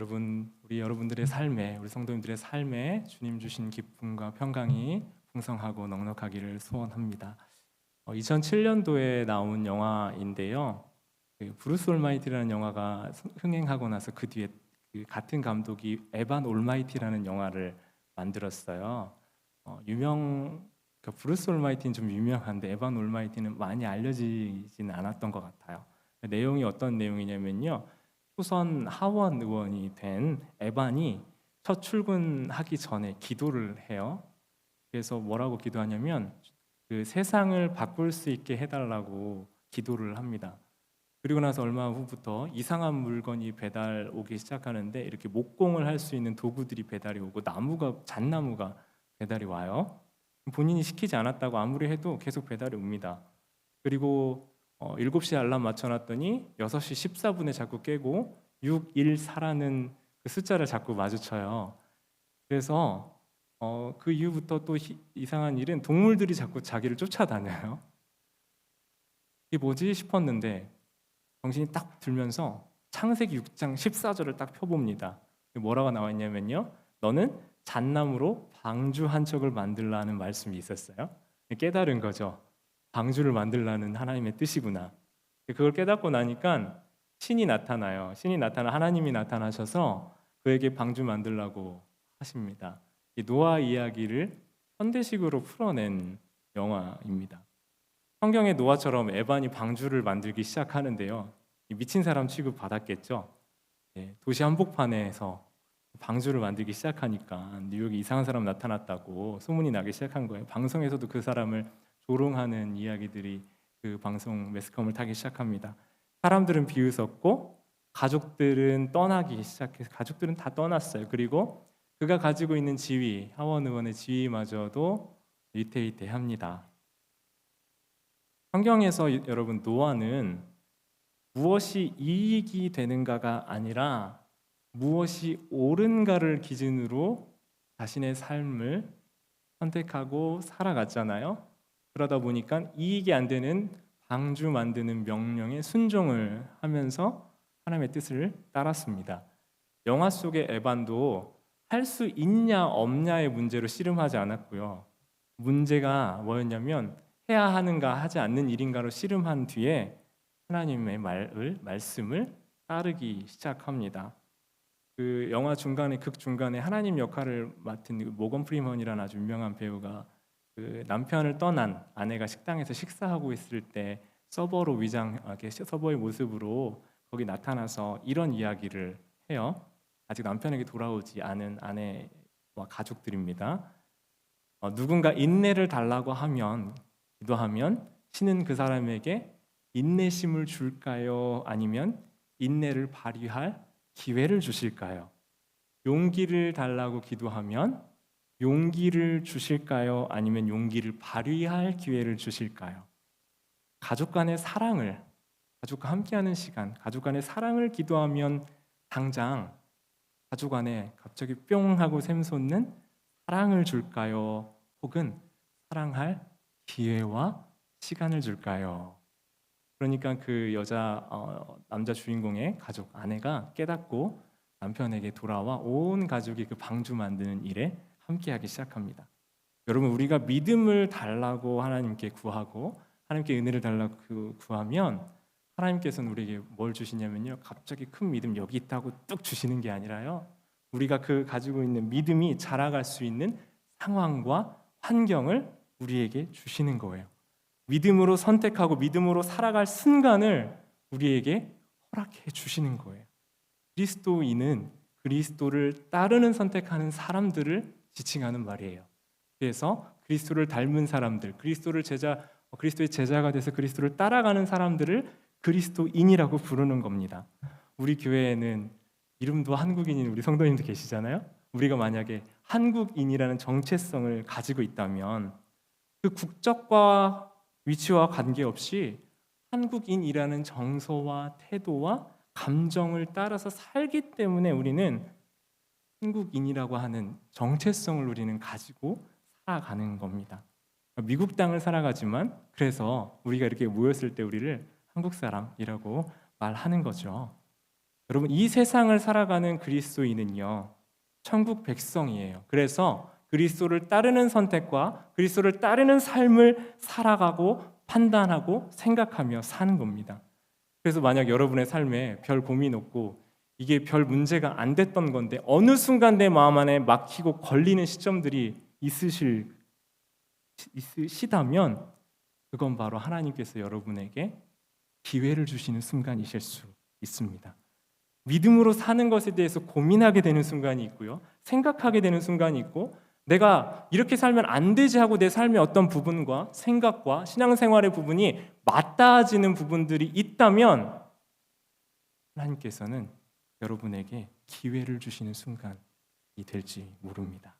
여러분 우리 여러분들의 삶에 우리 성도님들의 삶에 주님 주신 기쁨과 평강이 풍성하고 넉넉하기를 소원합니다. 2007년도에 나온 영화인데요. 그 브루스 올마이티라는 영화가 흥행하고 나서 그 뒤에 그 같은 감독이 에반 올마이티라는 영화를 만들었어요. 어, 유명 그 브루스 올마이티는 좀 유명한데 에반 올마이티는 많이 알려지지는 않았던 것 같아요. 내용이 어떤 내용이냐면요. 후선 하원 의원이 된 에반이 첫 출근하기 전에 기도를 해요. 그래서 뭐라고 기도하냐면 그 세상을 바꿀 수 있게 해달라고 기도를 합니다. 그리고 나서 얼마 후부터 이상한 물건이 배달 오기 시작하는데 이렇게 목공을 할 수 있는 도구들이 배달이 오고 나무가 잣나무가 배달이 와요. 본인이 시키지 않았다고 아무리 해도 계속 배달이 옵니다. 그리고 어, 7시 알람 맞춰놨더니 6시 14분에 자꾸 깨고 614라는 그 숫자를 자꾸 마주쳐요. 그래서 어, 그 이후부터 또 히, 이상한 일은 동물들이 자꾸 자기를 쫓아다녀요. 이게 뭐지 싶었는데 정신이 딱 들면서 창세기 6장 14절을 딱 펴봅니다. 뭐라고 나와 있냐면요. 너는 잣나무로 방주 한 척을 만들라는 말씀이 있었어요. 깨달은 거죠. 방주를 만들라는 하나님의 뜻이구나. 그걸 깨닫고 나니까 신이 나타나요. 신이 나타나 하나님이 나타나셔서 그에게 방주 만들라고 하십니다. 이 노아 이야기를 현대식으로 풀어낸 영화입니다. 성경의 노아처럼 에반이 방주를 만들기 시작하는데요. 미친 사람 취급 받았겠죠. 네, 도시 한복판에서 방주를 만들기 시작하니까 뉴욕에 이상한 사람 나타났다고 소문이 나기 시작한 거예요. 방송에서도 그 사람을 조롱하는 이야기들이 그 방송 매스컴을 타기 시작합니다. 사람들은 비웃었고 가족들은 떠나기 시작해서 가족들은 다 떠났어요. 그리고 그가 가지고 있는 지위, 하원 의원의 지위마저도 위태위태합니다. 성경에서 여러분 노아는 무엇이 이익이 되는가가 아니라 무엇이 옳은가를 기준으로 자신의 삶을 선택하고 살아갔잖아요. 그러다 보니까 이익이 안 되는 방주 만드는 명령에 순종을 하면서 하나님의 뜻을 따랐습니다. 영화 속의 에반도 할 수 있냐 없냐의 문제로 씨름하지 않았고요. 문제가 뭐였냐면 해야 하는가 하지 않는 일인가로 씨름한 뒤에 하나님의 말을 말씀을 따르기 시작합니다. 그 영화 중간에 극 중간에 하나님 역할을 맡은 그 모건 프리먼이라는 아주 유명한 배우가 그 남편을 떠난 아내가 식당에서 식사하고 있을 때 서버로 위장하게 서버의 모습으로 거기 나타나서 이런 이야기를 해요. 아직 남편에게 돌아오지 않은 아내와 가족들입니다. 어, 누군가 인내를 달라고 하면 기도하면 신은 그 사람에게 인내심을 줄까요? 아니면 인내를 발휘할 기회를 주실까요? 용기를 달라고 기도하면 용기를 주실까요? 아니면 용기를 발휘할 기회를 주실까요? 가족 간의 사랑을 가족과 함께하는 시간, 가족 간의 사랑을 기도하면 당장 가족 안에 갑자기 뿅 하고 샘솟는 사랑을 줄까요? 혹은 사랑할 기회와 시간을 줄까요? 그러니까 그 여자 어, 남자 주인공의 가족 아내가 깨닫고 남편에게 돌아와 온 가족이 그 방주 만드는 일에 함께하기 시작합니다. 여러분 우리가 믿음을 달라고 하나님께 구하고 하나님께 은혜를 달라고 그 구하면 하나님께서는 우리에게 뭘 주시냐면요. 갑자기 큰 믿음 여기 있다고 뚝 주시는 게 아니라요. 우리가 그 가지고 있는 믿음이 자라갈 수 있는 상황과 환경을 우리에게 주시는 거예요. 믿음으로 선택하고 믿음으로 살아갈 순간을 우리에게 허락해 주시는 거예요. 그리스도인은 그리스도를 따르는 선택하는 사람들을 지칭하는 말이에요. 그래서 그리스도를 닮은 사람들, 그리스도를 제자 그리스도의 제자가 돼서 그리스도를 따라가는 사람들을 그리스도인이라고 부르는 겁니다. 우리 교회에는 이름도 한국인인 우리 성도님도 계시잖아요. 우리가 만약에 한국인이라는 정체성을 가지고 있다면 그 국적과 위치와 관계없이 한국인이라는 정서와 태도와 감정을 따라서 살기 때문에 우리는 한국인이라고 하는 정체성을 우리는 가지고 살아가는 겁니다. 미국 땅을 살아가지만 그래서 우리가 이렇게 모였을 때 우리를 한국 사람이라고 말하는 거죠. 여러분 이 세상을 살아가는 그리스도인은요 천국 백성이에요. 그래서 그리스도를 따르는 선택과 그리스도를 따르는 삶을 살아가고 판단하고 생각하며 사는 겁니다. 그래서 만약 여러분의 삶에 별 고민 없고 이게 별 문제가 안 됐던 건데 어느 순간 내 마음 안에 막히고 걸리는 시점들이 있으실 있으시다면 그건 바로 하나님께서 여러분에게 기회를 주시는 순간이실 수 있습니다. 믿음으로 사는 것에 대해서 고민하게 되는 순간이 있고요. 생각하게 되는 순간이 있고 내가 이렇게 살면 안 되지 하고 내 삶의 어떤 부분과 생각과 신앙생활의 부분이 맞닿아지는 부분들이 있다면 하나님께서는 여러분에게 기회를 주시는 순간이 될지 모릅니다.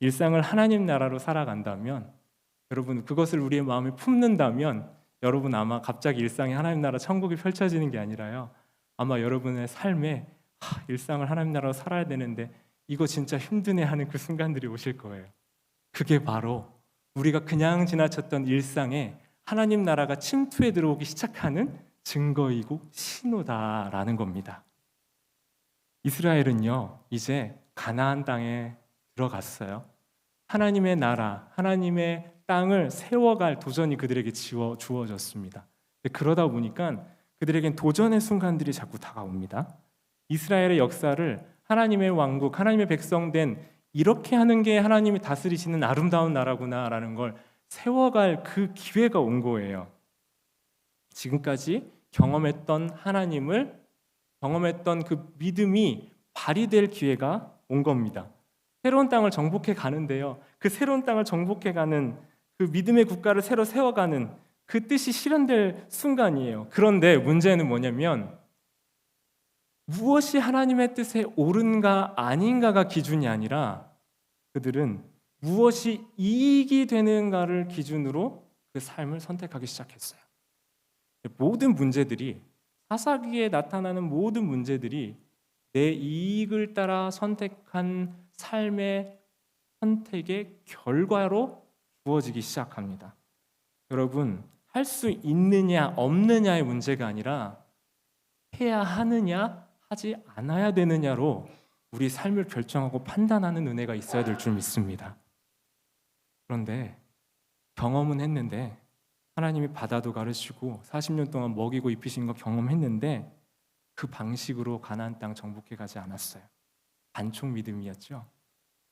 일상을 하나님 나라로 살아간다면 여러분 그것을 우리의 마음에 품는다면 여러분 아마 갑자기 일상이 하나님 나라 천국이 펼쳐지는 게 아니라요. 아마 여러분의 삶에 하, 일상을 하나님 나라로 살아야 되는데 이거 진짜 힘드네 하는 그 순간들이 오실 거예요. 그게 바로 우리가 그냥 지나쳤던 일상에 하나님 나라가 침투해 들어오기 시작하는 증거이고 신호다라는 겁니다. 이스라엘은요, 이제 가나안 땅에 들어갔어요. 하나님의 나라, 하나님의 땅을 세워갈 도전이 그들에게 지워 주어졌습니다. 그러다 보니까 그들에겐 도전의 순간들이 자꾸 다가옵니다. 이스라엘의 역사를 하나님의 왕국, 하나님의 백성된 이렇게 하는 게 하나님이 다스리시는 아름다운 나라구나라는 걸 세워갈 그 기회가 온 거예요. 지금까지 경험했던 하나님을 경험했던 그 믿음이 발휘될 기회가 온 겁니다. 새로운 땅을 정복해 가는데요. 그 새로운 땅을 정복해 가는 그 믿음의 국가를 새로 세워가는 그 뜻이 실현될 순간이에요. 그런데 문제는 뭐냐면 무엇이 하나님의 뜻에 옳은가 아닌가가 기준이 아니라 그들은 무엇이 이익이 되는가를 기준으로 그 삶을 선택하기 시작했어요. 모든 문제들이 사사기에 나타나는 모든 문제들이 내 이익을 따라 선택한 삶의 선택의 결과로 주어지기 시작합니다. 여러분, 할 수 있느냐 없느냐의 문제가 아니라 해야 하느냐 하지 않아야 되느냐로 우리 삶을 결정하고 판단하는 은혜가 있어야 될 줄 믿습니다. 그런데 경험은 했는데 하나님이 바다도 가르치고 40년 동안 먹이고 입히신 거 경험했는데 그 방식으로 가나안 땅 정복해 가지 않았어요. 반쪽 믿음이었죠.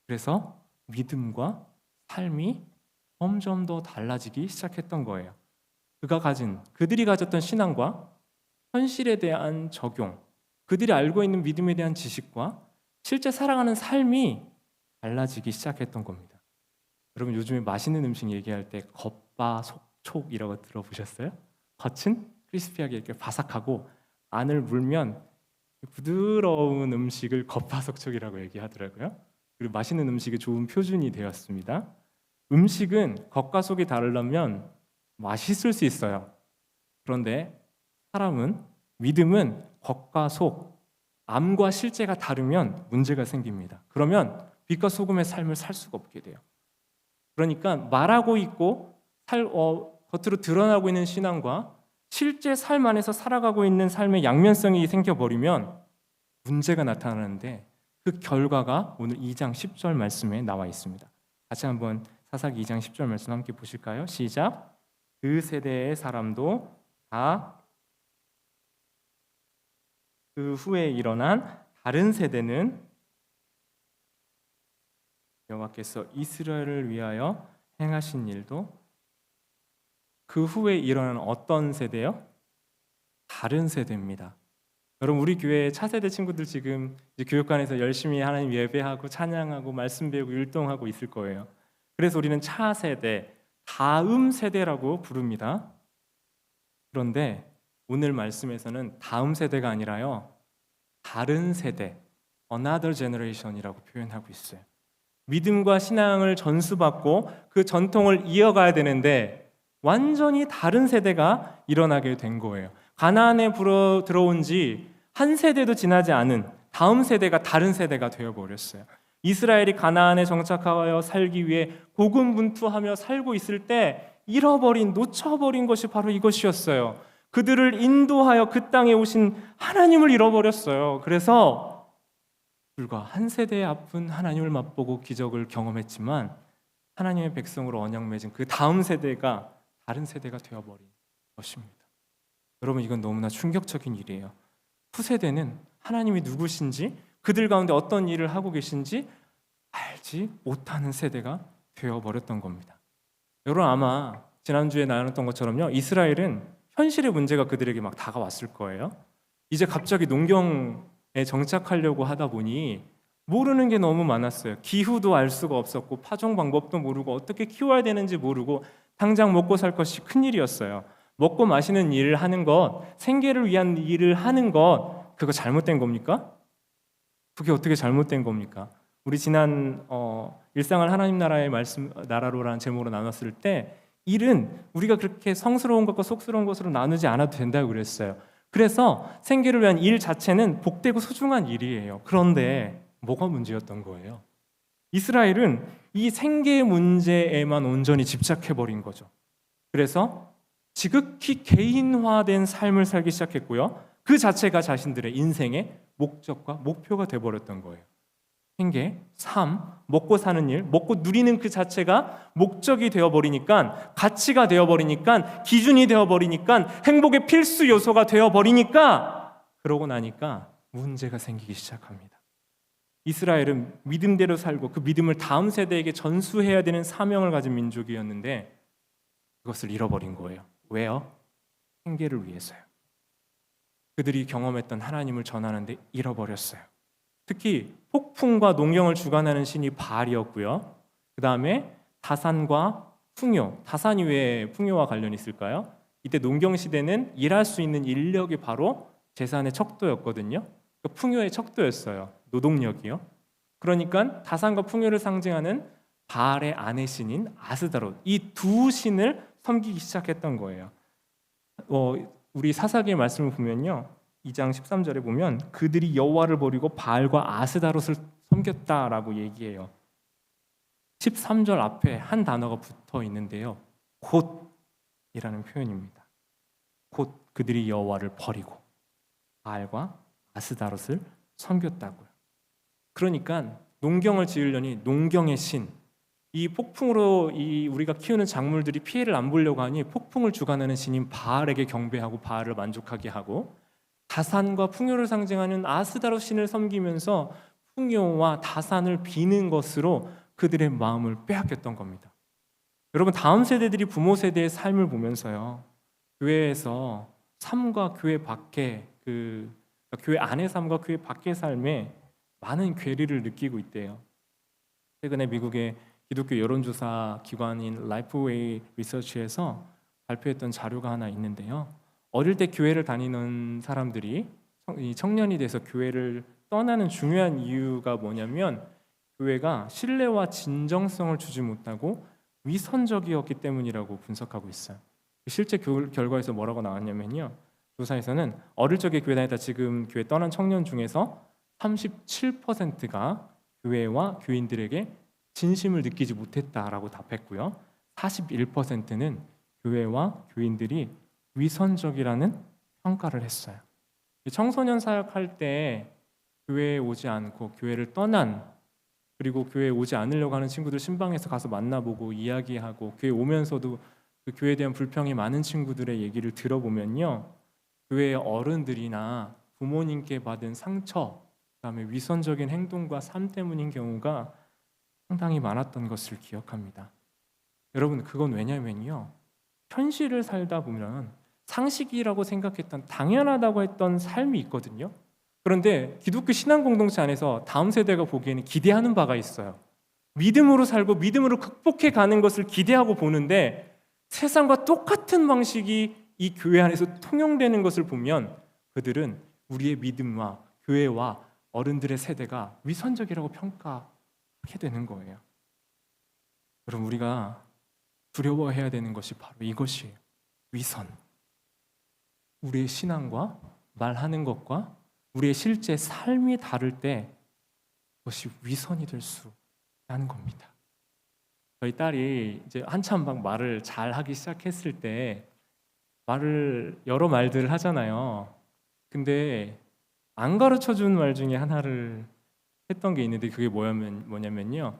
그래서 믿음과 삶이 점점 더 달라지기 시작했던 거예요. 그가 가진 그들이 가졌던 신앙과 현실에 대한 적용, 그들이 알고 있는 믿음에 대한 지식과 실제 살아가는 삶이 달라지기 시작했던 겁니다. 여러분 요즘에 맛있는 음식 얘기할 때 겉바 속 촉이라고 들어보셨어요? 겉은 크리스피하게 이렇게 바삭하고 안을 물면 부드러운 음식을 겉바속촉이라고 얘기하더라고요. 그리고 맛있는 음식이 좋은 표준이 되었습니다. 음식은 겉과 속이 다르려면 맛있을 수 있어요. 그런데 사람은 믿음은 겉과 속, 암과 실제가 다르면 문제가 생깁니다. 그러면 빛과 소금의 삶을 살 수가 없게 돼요. 그러니까 말하고 있고 살, 어, 겉으로 드러나고 있는 신앙과 실제 삶 안에서 살아가고 있는 삶의 양면성이 생겨버리면 문제가 나타나는데 그 결과가 오늘 2장 10절 말씀에 나와 있습니다. 같이 한번 사사기 2장 10절 말씀 함께 보실까요? 시작. 그 세대의 사람도 다 그 후에 일어난 다른 세대는 여호와께서 이스라엘을 위하여 행하신 일도 그 후에 일어난 어떤 세대요? 다른 세대입니다. 여러분 우리 교회 차세대 친구들 지금 교육관에서 열심히 하나님 예배하고 찬양하고 말씀 배우고 율동하고 있을 거예요. 그래서 우리는 차세대, 다음 세대라고 부릅니다. 그런데 오늘 말씀에서는 다음 세대가 아니라요. 다른 세대, another generation이라고 표현하고 있어요. 믿음과 신앙을 전수받고 그 전통을 이어가야 되는데 완전히 다른 세대가 일어나게 된 거예요. 가나안에 들어온 지 한 세대도 지나지 않은 다음 세대가 다른 세대가 되어 버렸어요. 이스라엘이 가나안에 정착하여 살기 위해 고군분투하며 살고 있을 때 잃어버린 놓쳐버린 것이 바로 이것이었어요. 그들을 인도하여 그 땅에 오신 하나님을 잃어버렸어요. 그래서 불과 한 세대 앞은 하나님을 맛보고 기적을 경험했지만 하나님의 백성으로 언약 맺은 그 다음 세대가 다른 세대가 되어버린 것입니다. 여러분 이건 너무나 충격적인 일이에요. 후세대는 하나님이 누구신지 그들 가운데 어떤 일을 하고 계신지 알지 못하는 세대가 되어버렸던 겁니다. 여러분 아마 지난주에 나눴던 것처럼요. 이스라엘은 현실의 문제가 그들에게 막 다가왔을 거예요. 이제 갑자기 농경에 정착하려고 하다 보니 모르는 게 너무 많았어요. 기후도 알 수가 없었고 파종 방법도 모르고 어떻게 키워야 되는지 모르고 당장 먹고 살 것이 큰 일이었어요. 먹고 마시는 일을 하는 것, 생계를 위한 일을 하는 것, 그거 잘못된 겁니까? 그게 어떻게 잘못된 겁니까? 우리 지난 어, 일상을 하나님 나라의 말씀 나라로라는 제목으로 나눴을 때 일은 우리가 그렇게 성스러운 것과 속스러운 것으로 나누지 않아도 된다고 그랬어요. 그래서 생계를 위한 일 자체는 복되고 소중한 일이에요. 그런데 뭐가 문제였던 거예요? 이스라엘은 이 생계 문제에만 온전히 집착해 버린 거죠. 그래서 지극히 개인화된 삶을 살기 시작했고요. 그 자체가 자신들의 인생의 목적과 목표가 돼 버렸던 거예요. 생계, 삶, 먹고 사는 일, 먹고 누리는 그 자체가 목적이 되어 버리니까 가치가 되어 버리니까 기준이 되어 버리니까 행복의 필수 요소가 되어 버리니까 그러고 나니까 문제가 생기기 시작합니다. 이스라엘은 믿음대로 살고 그 믿음을 다음 세대에게 전수해야 되는 사명을 가진 민족이었는데 그것을 잃어버린 거예요. 왜요? 생계를 위해서요. 그들이 경험했던 하나님을 전하는데 잃어버렸어요. 특히 폭풍과 농경을 주관하는 신이 바알이었고요. 그 다음에 다산과 풍요, 다산이 왜 풍요와 관련이 있을까요? 이때 농경 시대는 일할 수 있는 인력이 바로 재산의 척도였거든요. 그 풍요의 척도였어요. 노동력이요. 그러니까 다산과 풍요를 상징하는 바알의 아내 신인 아스다롯 이 두 신을 섬기기 시작했던 거예요. 어, 우리 사사기의 말씀을 보면요. 2장 13절에 보면 그들이 여호와를 버리고 바알과 아스다롯을 섬겼다라고 얘기해요. 13절 앞에 한 단어가 붙어 있는데요. 곧이라는 표현입니다. 곧 그들이 여호와를 버리고 바알과 아스다롯을 섬겼다고요. 그러니까 농경을 지으려니 농경의 신, 이 폭풍으로 이 우리가 키우는 작물들이 피해를 안 보려고 하니 폭풍을 주관하는 신인 바알에게 경배하고 바알을 만족하게 하고 다산과 풍요를 상징하는 아스다로 신을 섬기면서 풍요와 다산을 비는 것으로 그들의 마음을 빼앗겼던 겁니다. 여러분 다음 세대들이 부모 세대의 삶을 보면서요 교회에서 삶과 교회 밖에 그 그러니까 교회 안의 삶과 교회 밖의 삶에 많은 괴리를 느끼고 있대요. 최근에 미국의 기독교 여론조사 기관인 라이프웨이 리서치에서 발표했던 자료가 하나 있는데요. 어릴 때 교회를 다니는 사람들이 청년이 돼서 교회를 떠나는 중요한 이유가 뭐냐면 교회가 신뢰와 진정성을 주지 못하고 위선적이었기 때문이라고 분석하고 있어요. 실제 결과에서 뭐라고 나왔냐면요. 조사에서는 어릴 적에 교회 다니다 지금 교회 떠난 청년 중에서 37%가 교회와 교인들에게 진심을 느끼지 못했다라고 답했고요. 41%는 교회와 교인들이 위선적이라는 평가를 했어요. 청소년 사역할 때 교회에 오지 않고 교회를 떠난 그리고 교회에 오지 않으려고 하는 친구들 신방에서 가서 만나보고 이야기하고 교회 오면서도 그 교회에 대한 불평이 많은 친구들의 얘기를 들어보면요. 교회의 어른들이나 부모님께 받은 상처, 그다음에 위선적인 행동과 삶 때문인 경우가 상당히 많았던 것을 기억합니다. 여러분 그건 왜냐면요. 현실을 살다 보면 상식이라고 생각했던 당연하다고 했던 삶이 있거든요. 그런데 기독교 신앙 공동체 안에서 다음 세대가 보기에는 기대하는 바가 있어요. 믿음으로 살고 믿음으로 극복해 가는 것을 기대하고 보는데 세상과 똑같은 방식이 이 교회 안에서 통용되는 것을 보면 그들은 우리의 믿음과 교회와 어른들의 세대가 위선적이라고 평가하게 되는 거예요. 그럼 우리가 두려워해야 되는 것이 바로 이것이에요. 위선. 우리의 신앙과 말하는 것과 우리의 실제 삶이 다를 때 그것이 위선이 될 수 있다는 겁니다. 저희 딸이 이제 한참 막 말을 잘 하기 시작했을 때 말을 여러 말들을 하잖아요. 근데 안 가르쳐 준 말 중에 하나를 했던 게 있는데 그게 뭐냐면 뭐냐면요.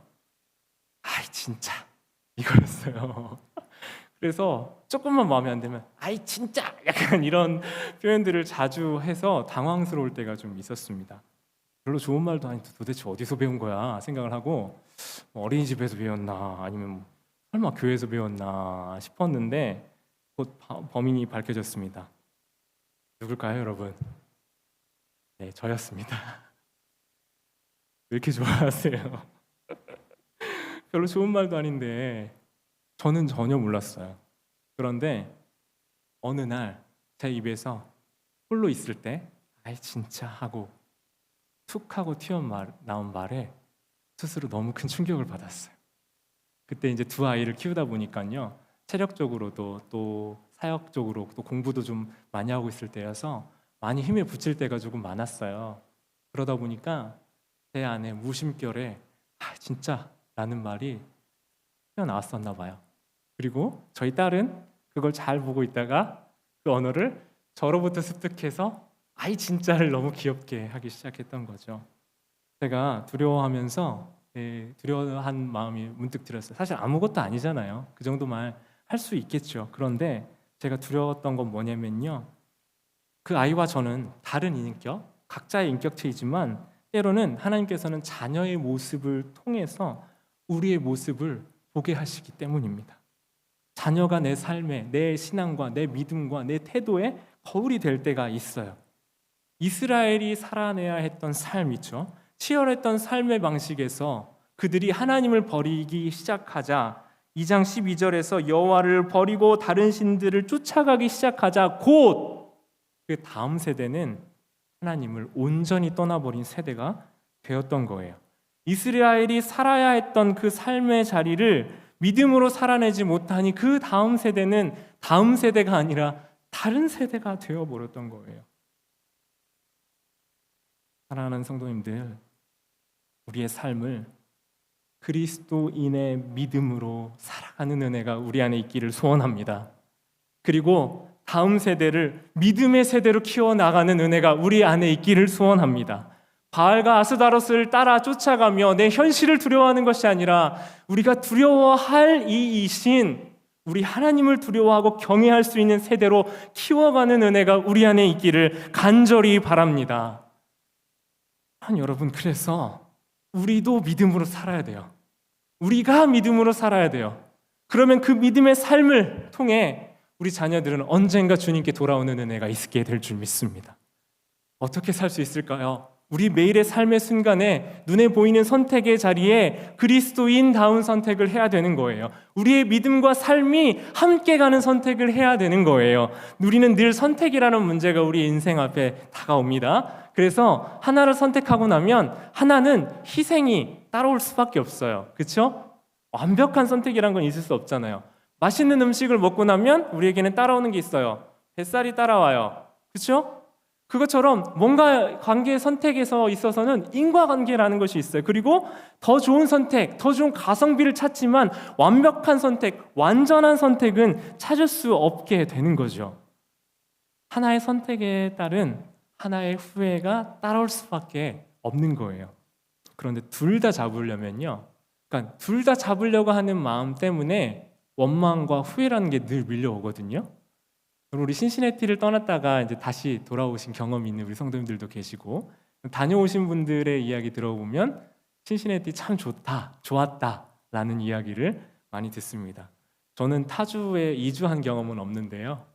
아이 진짜 이거였어요. 그래서 조금만 마음에 안 들면 아이 진짜 약간 이런 표현들을 자주 해서 당황스러울 때가 좀 있었습니다. 별로 좋은 말도 아닌데 도대체 어디서 배운 거야 생각을 하고 뭐 어린이집에서 배웠나 아니면 뭐 설마 교회에서 배웠나 싶었는데 곧 바- 범인이 밝혀졌습니다. 누굴까요, 여러분? 네, 저였습니다. 왜 이렇게 좋아하세요? 별로 좋은 말도 아닌데 저는 전혀 몰랐어요. 그런데 어느 날 제 입에서 홀로 있을 때 아이 진짜 하고 툭 하고 튀어 말, 나온 말에 스스로 너무 큰 충격을 받았어요. 그때 이제 두 아이를 키우다 보니까요 체력적으로도 또 사역적으로 또 공부도 좀 많이 하고 있을 때여서 많이 힘에 부칠 때가 조금 많았어요. 그러다 보니까 제 안에 무심결에 아 진짜 라는 말이 튀어나왔었나 봐요. 그리고 저희 딸은 그걸 잘 보고 있다가 그 언어를 저로부터 습득해서 아이 진짜를 너무 귀엽게 하기 시작했던 거죠. 제가 두려워하면서 예, 두려워한 마음이 문득 들었어요. 사실 아무것도 아니잖아요. 그 정도 말할수 있겠죠. 그런데 제가 두려웠던 건 뭐냐면요. 그 아이와 저는 다른 인격, 각자의 인격체이지만 때로는 하나님께서는 자녀의 모습을 통해서 우리의 모습을 보게 하시기 때문입니다. 자녀가 내 삶에, 내 신앙과 내 믿음과 내 태도에 거울이 될 때가 있어요. 이스라엘이 살아내야 했던 삶이죠. 치열했던 삶의 방식에서 그들이 하나님을 버리기 시작하자 2장 12절에서 여호와를 버리고 다른 신들을 쫓아가기 시작하자 곧 그 다음 세대는 하나님을 온전히 떠나버린 세대가 되었던 거예요. 이스라엘이 살아야 했던 그 삶의 자리를 믿음으로 살아내지 못하니 그 다음 세대는 다음 세대가 아니라 다른 세대가 되어 버렸던 거예요. 사랑하는 성도님들, 우리의 삶을 그리스도인의 믿음으로 살아가는 은혜가 우리 안에 있기를 소원합니다. 그리고 다음 세대를 믿음의 세대로 키워나가는 은혜가 우리 안에 있기를 소원합니다. 바알과 아스다로스를 따라 쫓아가며 내 현실을 두려워하는 것이 아니라 우리가 두려워할 이 이신 우리 하나님을 두려워하고 경외할 수 있는 세대로 키워가는 은혜가 우리 안에 있기를 간절히 바랍니다. 한 여러분 그래서 우리도 믿음으로 살아야 돼요. 우리가 믿음으로 살아야 돼요. 그러면 그 믿음의 삶을 통해 우리 자녀들은 언젠가 주님께 돌아오는 은혜가 있게 될 줄 믿습니다. 어떻게 살 수 있을까요? 우리 매일의 삶의 순간에 눈에 보이는 선택의 자리에 그리스도인다운 선택을 해야 되는 거예요. 우리의 믿음과 삶이 함께 가는 선택을 해야 되는 거예요. 우리는 늘 선택이라는 문제가 우리 인생 앞에 다가옵니다. 그래서 하나를 선택하고 나면 하나는 희생이 따라올 수밖에 없어요. 그렇죠? 완벽한 선택이란 건 있을 수 없잖아요. 맛있는 음식을 먹고 나면 우리에게는 따라오는 게 있어요. 뱃살이 따라와요. 그렇죠? 그것처럼 뭔가 관계 선택에서 있어서는 인과관계라는 것이 있어요. 그리고 더 좋은 선택, 더 좋은 가성비를 찾지만 완벽한 선택, 완전한 선택은 찾을 수 없게 되는 거죠. 하나의 선택에 따른 하나의 후회가 따라올 수밖에 없는 거예요. 그런데 둘 다 잡으려면요. 그러니까 둘 다 잡으려고 하는 마음 때문에 원망과 후회라는 게 늘 밀려오거든요. 우리 신시내티를 떠났다가 이제 다시 돌아오신 경험이 있는 우리 성도님들도 계시고 다녀오신 분들의 이야기 들어보면 신시내티 참 좋다, 좋았다라는 이야기를 많이 듣습니다. 저는 타주에 이주한 경험은 없는데요.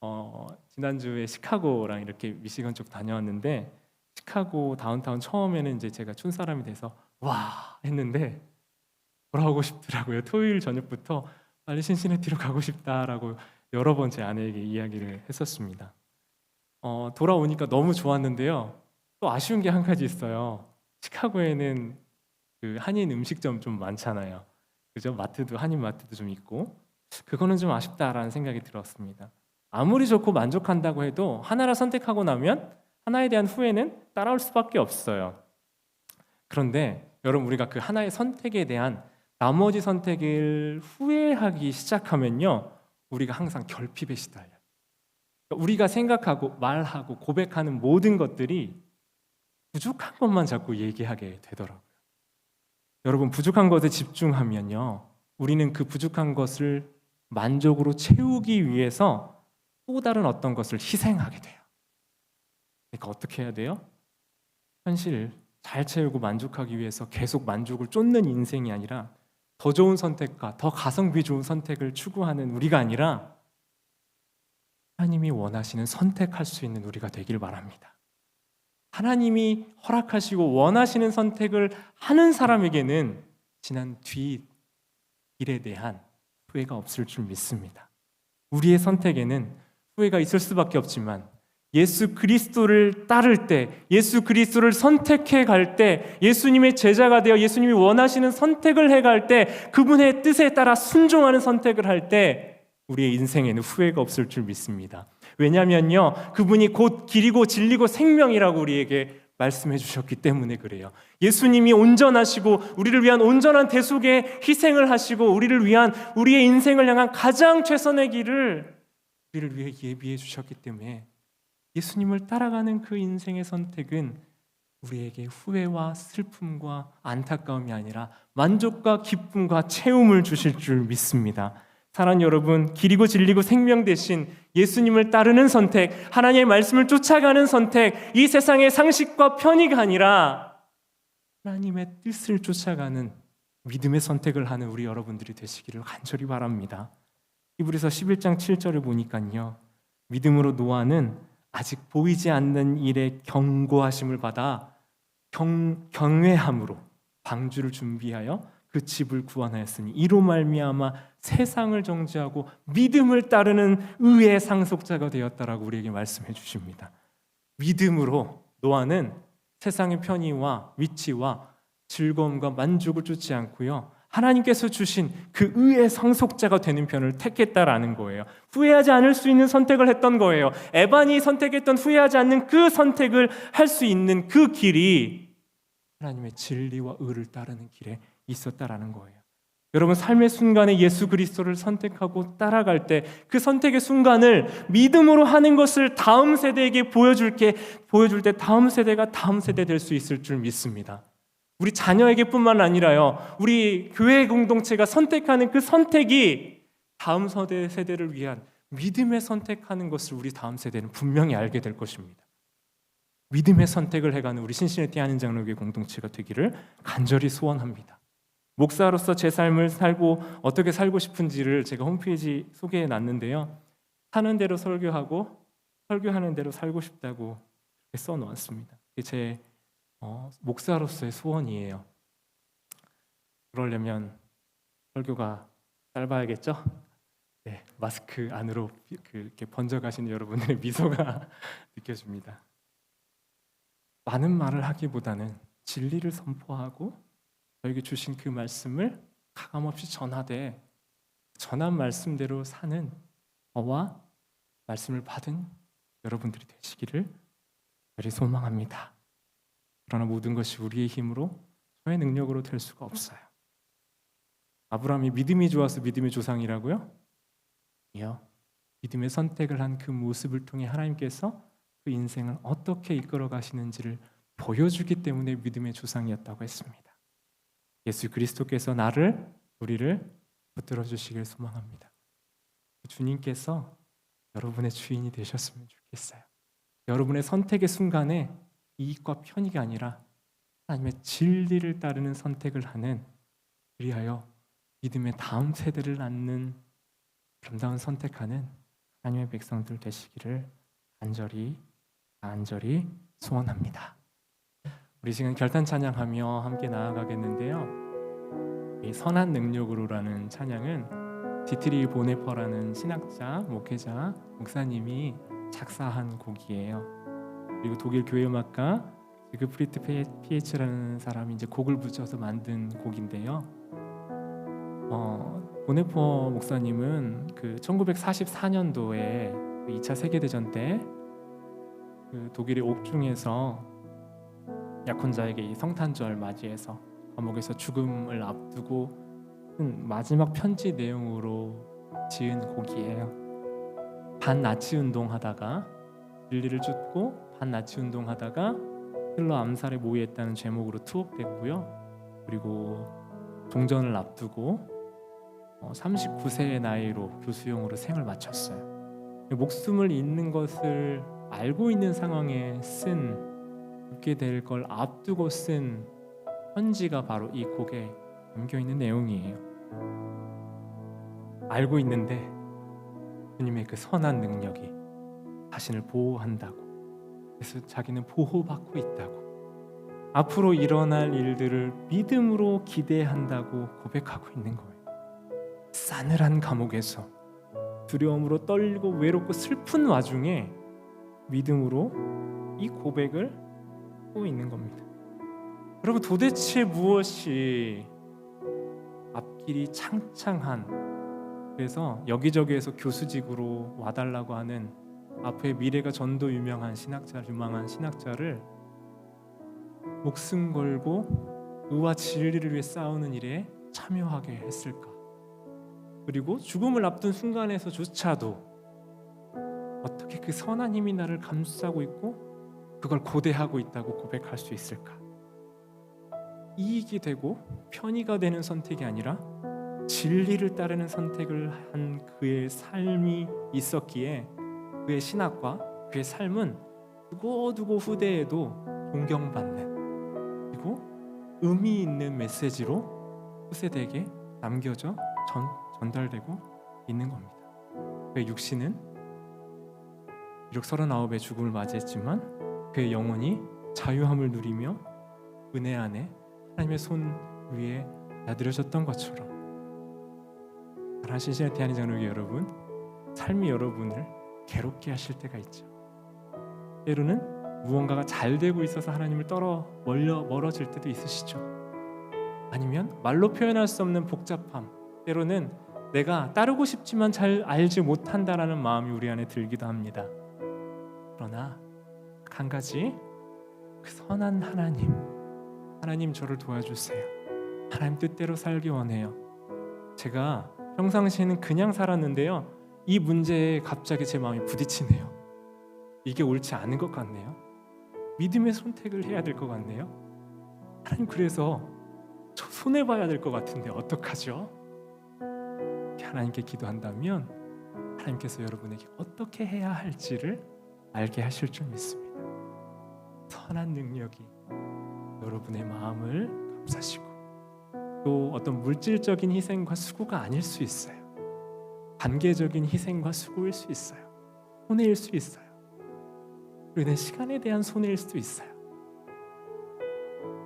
어, 지난주에 시카고랑 이렇게 미시건 쪽 다녀왔는데 시카고 다운타운 처음에는 이제 제가 촌 사람이 돼서 와 했는데 돌아오고 싶더라고요. 토요일 저녁부터 빨리 신시내티로 가고 싶다라고 여러 번 제 아내에게 이야기를 했었습니다. 어, 돌아오니까 너무 좋았는데요. 또 아쉬운 게 한 가지 있어요. 시카고에는 그 한인 음식점 좀 많잖아요. 그죠? 마트도 한인 마트도 좀 있고 그거는 좀 아쉽다라는 생각이 들었습니다. 아무리 좋고 만족한다고 해도 하나를 선택하고 나면 하나에 대한 후회는 따라올 수밖에 없어요. 그런데 여러분 우리가 그 하나의 선택에 대한 나머지 선택을 후회하기 시작하면요. 우리가 항상 결핍에 시달려요. 그러니까 우리가 생각하고 말하고 고백하는 모든 것들이 부족한 것만 자꾸 얘기하게 되더라고요. 여러분 부족한 것에 집중하면요. 우리는 그 부족한 것을 만족으로 채우기 위해서 또 다른 어떤 것을 희생하게 돼요. 그러니까 어떻게 해야 돼요? 현실 잘 채우고 만족하기 위해서 계속 만족을 쫓는 인생이 아니라 더 좋은 선택과 더 가성비 좋은 선택을 추구하는 우리가 아니라 하나님이 원하시는 선택할 수 있는 우리가 되길 바랍니다. 하나님이 허락하시고 원하시는 선택을 하는 사람에게는 지난 뒤 일에 대한 후회가 없을 줄 믿습니다. 우리의 선택에는 후회가 있을 수밖에 없지만 예수 그리스도를 따를 때, 예수 그리스도를 선택해 갈 때, 예수님의 제자가 되어 예수님이 원하시는 선택을 해 갈 때, 그분의 뜻에 따라 순종하는 선택을 할 때, 우리의 인생에는 후회가 없을 줄 믿습니다. 왜냐하면요, 그분이 곧 길이고 진리고 생명이라고 우리에게 말씀해 주셨기 때문에 그래요. 예수님이 온전하시고 우리를 위한 온전한 대속의 희생을 하시고 우리를 위한 우리의 인생을 향한 가장 최선의 길을 우리를 위해 예비해 주셨기 때문에 예수님을 따라가는 그 인생의 선택은 우리에게 후회와 슬픔과 안타까움이 아니라 만족과 기쁨과 채움을 주실 줄 믿습니다. 사랑 여러분, 길이고 진리고 생명 대신 예수님을 따르는 선택, 하나님의 말씀을 쫓아가는 선택, 이 세상의 상식과 편의가 아니라 하나님의 뜻을 쫓아가는 믿음의 선택을 하는 우리 여러분들이 되시기를 간절히 바랍니다. 히브리서 11장 7절을 보니까요. 믿음으로 노아는 아직 보이지 않는 일에 경고하심을 받아 경, 경외함으로 방주를 준비하여 그 집을 구원하였으니 이로 말미암아 세상을 정지하고 믿음을 따르는 의의 상속자가 되었다라고 우리에게 말씀해 주십니다. 믿음으로 노아는 세상의 편의와 위치와 즐거움과 만족을 쫓지 않고요. 하나님께서 주신 그 의의 상속자가 되는 편을 택했다라는 거예요. 후회하지 않을 수 있는 선택을 했던 거예요. 에반이 선택했던 후회하지 않는 그 선택을 할 수 있는 그 길이 하나님의 진리와 의를 따르는 길에 있었다라는 거예요. 여러분 삶의 순간에 예수 그리스도를 선택하고 따라갈 때 그 선택의 순간을 믿음으로 하는 것을 다음 세대에게 보여줄게 보여줄 때 다음 세대가 다음 세대 될 수 있을 줄 믿습니다. 우리 자녀에게뿐만 아니라요. 우리 교회 공동체가 선택하는 그 선택이 다음 세대 세대를 위한 믿음의 선택하는 것을 우리 다음 세대는 분명히 알게 될 것입니다. 믿음의 선택을 해가는 우리 신신의 띠하는 장로교회 공동체가 되기를 간절히 소원합니다. 목사로서 제 삶을 살고 어떻게 살고 싶은지를 제가 홈페이지 소개해 놨는데요. 사는 대로 설교하고 설교하는 대로 살고 싶다고 써 놓았습니다. 제 어, 목사로서의 소원이에요. 그러려면 설교가 짧아야겠죠? 네, 마스크 안으로 그 이렇게 번져가시는 여러분들의 미소가 느껴집니다. 많은 말을 하기보다는 진리를 선포하고 저에게 주신 그 말씀을 가감없이 전하되 전한 말씀대로 사는 저와 말씀을 받은 여러분들이 되시기를 very 소망합니다. 그러나 모든 것이 우리의 힘으로 저의 능력으로 될 수가 없어요. 아브라함이 믿음이 좋아서 믿음의 조상이라고요? 아니요. 믿음의 선택을 한 그 모습을 통해 하나님께서 그 인생을 어떻게 이끌어 가시는지를 보여주기 때문에 믿음의 조상이었다고 했습니다. 예수 그리스도께서 나를 우리를 붙들어 주시길 소망합니다. 주님께서 여러분의 주인이 되셨으면 좋겠어요. 여러분의 선택의 순간에 이익과 편의가 아니라 하나님의 진리를 따르는 선택을 하는 그리하여 믿음의 다음 세대를 낳는 아름다운 선택하는 하나님의 백성들 되시기를 간절히 간절히 소원합니다. 우리 지금 결단 찬양하며 함께 나아가겠는데요. 이 선한 능력으로라는 찬양은 디트리 보네퍼라는 신학자, 목회자, 목사님이 작사한 곡이에요. 그리고 독일 교회 음악가 지그프리트 피에츠라는 사람이 이제 곡을 붙여서 만든 곡인데요. 어, 보네포 목사님은 그 1944년도에 2차 세계 대전 때 그 독일의 옥중에서 약혼자에게 이 성탄절 맞이해서 감옥에서 죽음을 앞두고 마지막 편지 내용으로 지은 곡이에요. 반나치 운동하다가 진리를 쫓고 반나치 운동하다가 hit러 암살에 모의했다는 제목으로 투옥됐고요. 그리고 종전을 앞두고 어, 39세의 나이로 교수형으로 생을 마쳤어요. 목숨을 잃는 것을 알고 있는 상황에 쓴 죽게 될 걸 앞두고 쓴 편지가 바로 이 곡에 담겨 있는 내용이에요. 알고 있는데 주님의 그 선한 능력이 자신을 보호한다고. 그래서 자기는 보호받고 있다고. 앞으로 일어날 일들을 믿음으로 기대한다고 고백하고 있는 거예요. 싸늘한 감옥에서 두려움으로 떨리고 외롭고 슬픈 와중에 믿음으로 이 고백을 하고 있는 겁니다. 여러분 도대체 무엇이 앞길이 창창한 그래서 여기저기에서 교수직으로 와달라고 하는 앞에 미래가 전도 유명한 신학자 유망한 신학자를 목숨 걸고 의와 진리를 위해 싸우는 일에 참여하게 했을까? 그리고 죽음을 앞둔 순간에서조차도 어떻게 그 선한 힘이 나를 감싸고 있고 그걸 고대하고 있다고 고백할 수 있을까? 이익이 되고 편의가 되는 선택이 아니라 진리를 따르는 선택을 한 그의 삶이 있었기에 그의 신학과 그의 삶은 두고두고 후대에도 존경받는 그리고 의미 있는 메시지로 후세대에게 남겨져 전, 전달되고 있는 겁니다. 그의 육신은 비록 서른아홉의 죽음을 맞이했지만 그의 영혼이 자유함을 누리며 은혜 안에 하나님의 손 위에 나들여졌던 것처럼 사랑하는 신신의 장로교 여러분 삶이 여러분을 괴롭게 하실 때가 있죠 때로는 무언가가 잘 되고 있어서 하나님을 떨어 멀려 멀어질 때도 있으시죠 아니면 말로 표현할 수 없는 복잡함 때로는 내가 따르고 싶지만 잘 알지 못한다라는 마음이 우리 안에 들기도 합니다 그러나 한 가지 그 선한 하나님 하나님 저를 도와주세요. 하나님 뜻대로 살기 원해요. 제가 평상시에는 그냥 살았는데요. 이 문제에 갑자기 제 마음이 부딪히네요. 이게 옳지 않은 것 같네요. 믿음의 선택을 해야 될 것 같네요. 하나님 그래서 저 손해 봐야 될 것 같은데 어떡하죠? 하나님께 기도한다면 하나님께서 여러분에게 어떻게 해야 할지를 알게 하실 줄 믿습니다. 선한 능력이 여러분의 마음을 감싸시고 또 어떤 물질적인 희생과 수고가 아닐 수 있어요. 관계적인 희생과 수고일 수 있어요. 손해일 수 있어요. 그리고 내 시간에 대한 손해일 수도 있어요.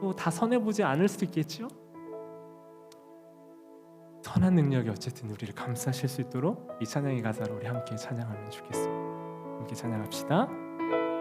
또다 손해 보지 않을 수도 있겠죠. 선한 능력이 어쨌든 우리를 감싸실 수 있도록 이 찬양의 가사로 우리 함께 찬양하면 좋겠습니다. 함께 찬양합시다.